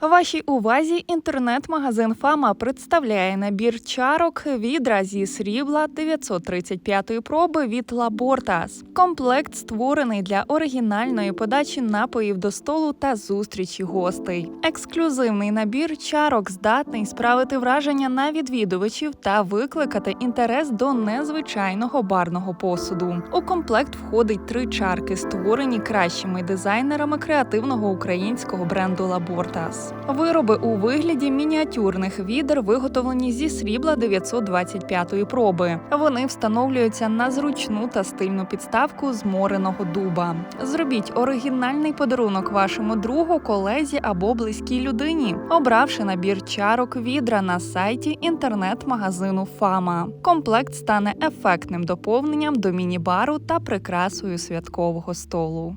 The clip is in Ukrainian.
Вашій увазі інтернет-магазин Фама представляє набір чарок відра зі срібла 935 проби від Лабортас. Комплект створений для оригінальної подачі напоїв до столу та зустрічі гостей. Ексклюзивний набір чарок здатний справити враження на відвідувачів та викликати інтерес до незвичайного барного посуду. У комплект входить три чарки, створені кращими дизайнерами креативного українського бренду Лабортас. Вироби у вигляді мініатюрних відер виготовлені зі срібла 925-ї проби. Вони встановлюються на зручну та стильну підставку з мореного дуба. Зробіть оригінальний подарунок вашому другу, колезі або близькій людині, обравши набір чарок відра на сайті інтернет-магазину Фама. Комплект стане ефектним доповненням до міні-бару та прикрасою святкового столу.